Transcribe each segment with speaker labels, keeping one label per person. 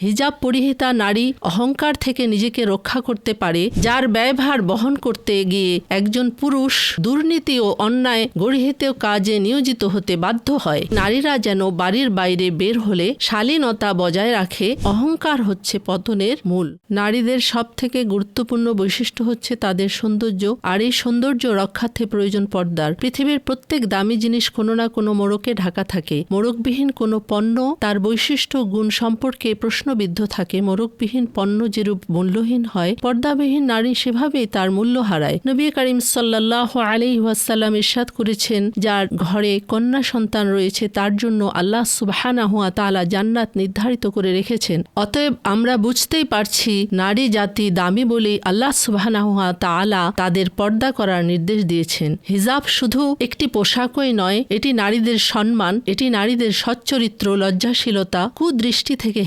Speaker 1: হিজাব পরিহিতা নারী অহংকার থেকে নিজেকে রক্ষা করতে পারে, যার ব্যয়ভার বহন করতে গিয়ে একজন পুরুষ দুর্নীতি ও অন্যায় গরিহিত কাজে নিয়োজিত হতে বাধ্য হয়। নারীরা যেন বাড়ির বাইরে বের হলে শালীনতা বজায় রাখে, অহংকার হচ্ছে পতনের মূল। নারীদের সব থেকে গুরুত্বপূর্ণ বৈশিষ্ট্য হচ্ছে তাদের সৌন্দর্য, আর এই সৌন্দর্য রক্ষার্থে প্রয়োজন পর্দার। পৃথিবীর প্রত্যেক দামি জিনিস কোনো না কোনো মোড়কে ঢাকা থাকে। মোড়কবিহীন কোনো পণ্য, তার বৈশিষ্ট্য, গুণ সম্পর্কে প্রশ্নবিদ্ধ থাকে মোড়কবিহীন পণ্য যেরূপ মূল্যহীন হয়, পর্দাবিহীন নারী সেভাবেই তার মূল্য হারায়। নবী করিম সাল্লাহ আলি ওয়াসাল্লাম ইরশাদ করেছেন, যার ঘরে কন্যা সন্তান রয়েছে, তার জন্য আল্লাহ সুবাহানা হুয়া তালা জান্নাত নির্ধারিত করে রেখেছেন। অতএব আমরা বুঝতেই পারছি, নারী জাতি দামি বলেই আল্লাহ সুবাহানা হুয়া তালা তাদের পর্দা করার নির্দেশ দিয়েছেন। হিজাব শুধু একটি পোশাকই নয়, এটি নারীদের সম্মান, এটি নারীদের সচ্চরিত্র, লজ্জাশীলতা, কুদৃষ্টি থেকে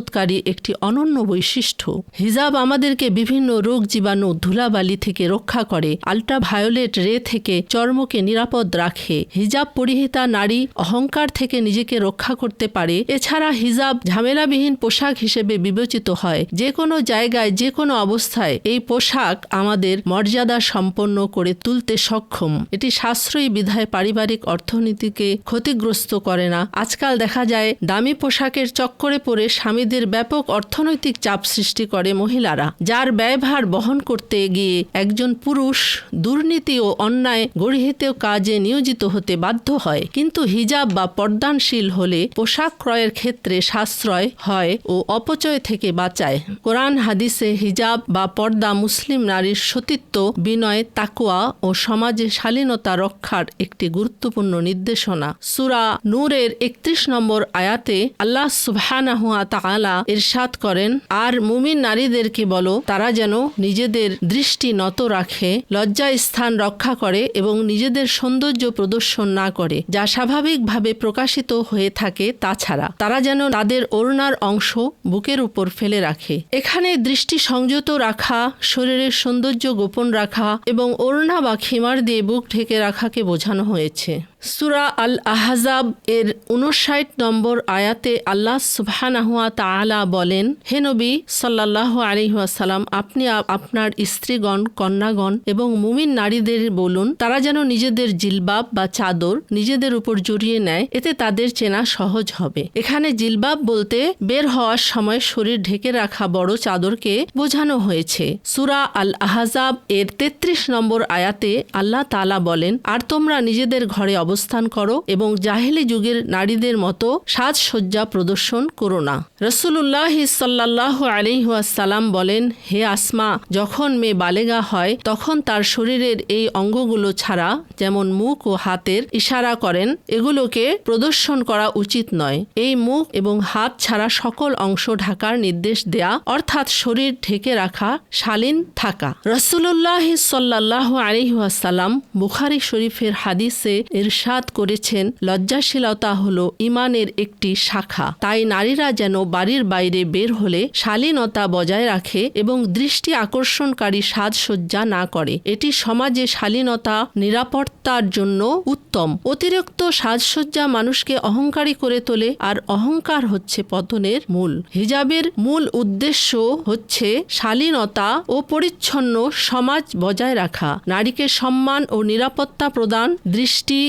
Speaker 1: হেফাজতকারী একটি অনন্য বৈশিষ্ট্য। হিজাব আমাদেরকে বিভিন্ন রোগ জীবাণু ধুলাবালি থেকে রক্ষা করে আল্ট্রা ভায়োলেট রে থেকে চর্মকে নিরাপদ রাখে। হিজাব পরিহিতা নারী অহংকার থেকে নিজেকে রক্ষা করতে পারে। এছাড়া হিজাব ঝামেলাবিহীন পোশাক হিসেবে বিবেচিত হয়। যে কোনো জায়গায় যে কোনো অবস্থায় এই পোশাক আমাদের মর্যাদা সম্পন্ন করে তুলতে সক্ষম। এটি সাশ্রয়ী বিধায় পারিবারিক অর্থনীতিকে ক্ষতিগ্রস্ত করে না। আজকাল দেখা যায়, দামি পোশাকের চক্করে পরে পড়ে স্বামীদের ব্যাপক অর্থনৈতিক চাপ সৃষ্টি করে মহিলারা, যার ব্যয়ভার বহন করতে গিয়ে একজন পুরুষ দুর্নীতি ও অন্যায় গরিহিত কাজে নিয়োজিত হতে বাধ্য হয়। কিন্তু হিজাব বা পর্দানশীল হলে পোশাক ক্রয়ের ক্ষেত্রে সাশ্রয় হয় ও অপচয় থেকে বাঁচায়। কোরআন হাদিসে হিজাব বা পর্দা মুসলিম নারীর সতীত্ব, বিনয় তাকুয়া ও সমাজে শালীনতা রক্ষার একটি গুরুত্বপূর্ণ নির্দেশনা। সুরা নূরের একত্রিশ নম্বর আয়াতে আল্লাহ সুবহানাহুয়া তাআলা ইরশাদ করেন, আর মুমিন নারীদেরকে বলো, তারা যেন নিজেদের দৃষ্টি নত রাখে লজ্জা স্থান রক্ষা করে এবং নিজেদের সৌন্দর্য প্রদর্শন না করে, যা স্বাভাবিকভাবে প্রকাশিত হয়ে থাকে তাছাড়া। তারা যেন তাদের ওড়নার অংশ বুকের উপর ফেলে রাখে। এখানে দৃষ্টি সংযত রাখা, শরীরের সৌন্দর্য গোপন রাখা এবং ওড়না বা খিমার দিয়ে বুক ঢেকে রাখাকে বোঝানো হয়েছে। সুরা আল আহজাব এর উনষাট নম্বর আয়াতে আল্লাহ সুবহানাহুয়া তাআলা বলেন, হে নবী সাল্লাহ আলিহাসাল্লাম আপনি আপনার স্ত্রীগণ, কন্যাগণ এবং মুমিন নারীদের বলুন, তারা যেন নিজেদের জিলবাব বা চাদর নিজেদের উপর জড়িয়ে নেয়, এতে তাদের চেনা সহজ হবে। এখানে জিলবাব বলতে বের হওয়ার সময় শরীর ঢেকে রাখা বড় চাদরকে বোঝানো হয়েছে। সুরা আল আহজাব এর তেত্রিশ নম্বর আয়াতে আল্লাহ তালা বলেন, আর তোমরা নিজেদের ঘরে অবস্থান করো এবং জাহেলি যুগের নারীদের মতো সাজসজ্জা প্রদর্শন করো না। রসুল্লাহ সাল্লাহ আলিহাসাল্লাম বলেন, হে আসমা, যখন মেয়ে বালেগা হয়, তখন তার শরীরের এই অঙ্গগুলো ছাড়া যেমন মুখ ও হাতের ইশারা করেন, এগুলোকে প্রদর্শন করা উচিত নয়। এই মুখ এবং হাত ছাড়া সকল অংশ ঢাকার নির্দেশ দেয়া, অর্থাৎ শরীর ঢেকে রাখা শালীন থাকা। রসুল্লাহ সাল্লাহ আলিহাসাল্লাম বুখারি শরীফের হাদিসে ইরশাদ করেছেন। লজ্জাশীলতা হল ইমানের একটি শাখা। তাই নারীরা যেন বাড়ির বাইরে বের হলে শালীনতা বজায় রাখে এবং দৃষ্টি আকর্ষণকারী সাজসজ্জা না করে। এটি সমাজে শালীনতা, নিরাপত্তার জন্য উত্তম। অতিরিক্ত সাজসজ্জা মানুষকে অহংকারী করে তোলে আর অহংকার হচ্ছে পতনের মূল। হিজাবের মূল উদ্দেশ্য হচ্ছে শালীনতা ও পরিচ্ছন্ন সমাজ বজায় রাখা। নারীকে সম্মান ও নিরাপত্তা প্রদান, দৃষ্টি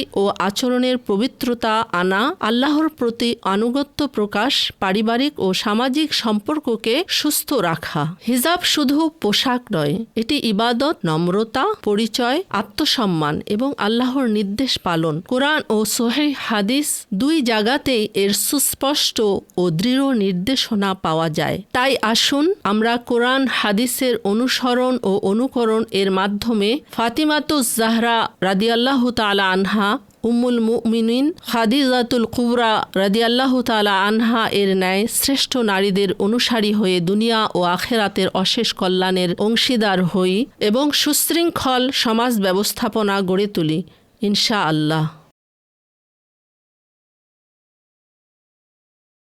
Speaker 1: আচরণের পবিত্রতা আনা আল্লাহর প্রতি আনুগত্য প্রকাশ, পারিবারিক ও সামাজিক সম্পর্ককে সুস্থ রাখা। হিজাব শুধু পোশাক নয়, এটি ইবাদত, নম্রতা, পরিচয়, আত্মসম্মান এবং আল্লাহর নির্দেশ পালন। কোরআন ও সোহে হাদিস দুই জায়গাতেই এর সুস্পষ্ট ও দৃঢ় নির্দেশনা পাওয়া যায়। তাই আসুন আমরা কোরআন হাদিসের অনুসরণ ও অনুকরণ এর মাধ্যমে ফাতিমাতুজ জাহরা রাদিয়াল্লাহু তাআলা আনহা উম্মুল মুমিনিন খাদিজাতুল কুবরা রাদিয়াল্লাহু তালা আনহা এর ন্যায় শ্রেষ্ঠ নারীদের অনুসারী হয়ে দুনিয়া ও আখেরাতের অশেষ কল্যাণের অংশীদার হই এবং সুশৃঙ্খল সমাজ ব্যবস্থাপনা গড়ে তুলি ইনশা আল্লাহ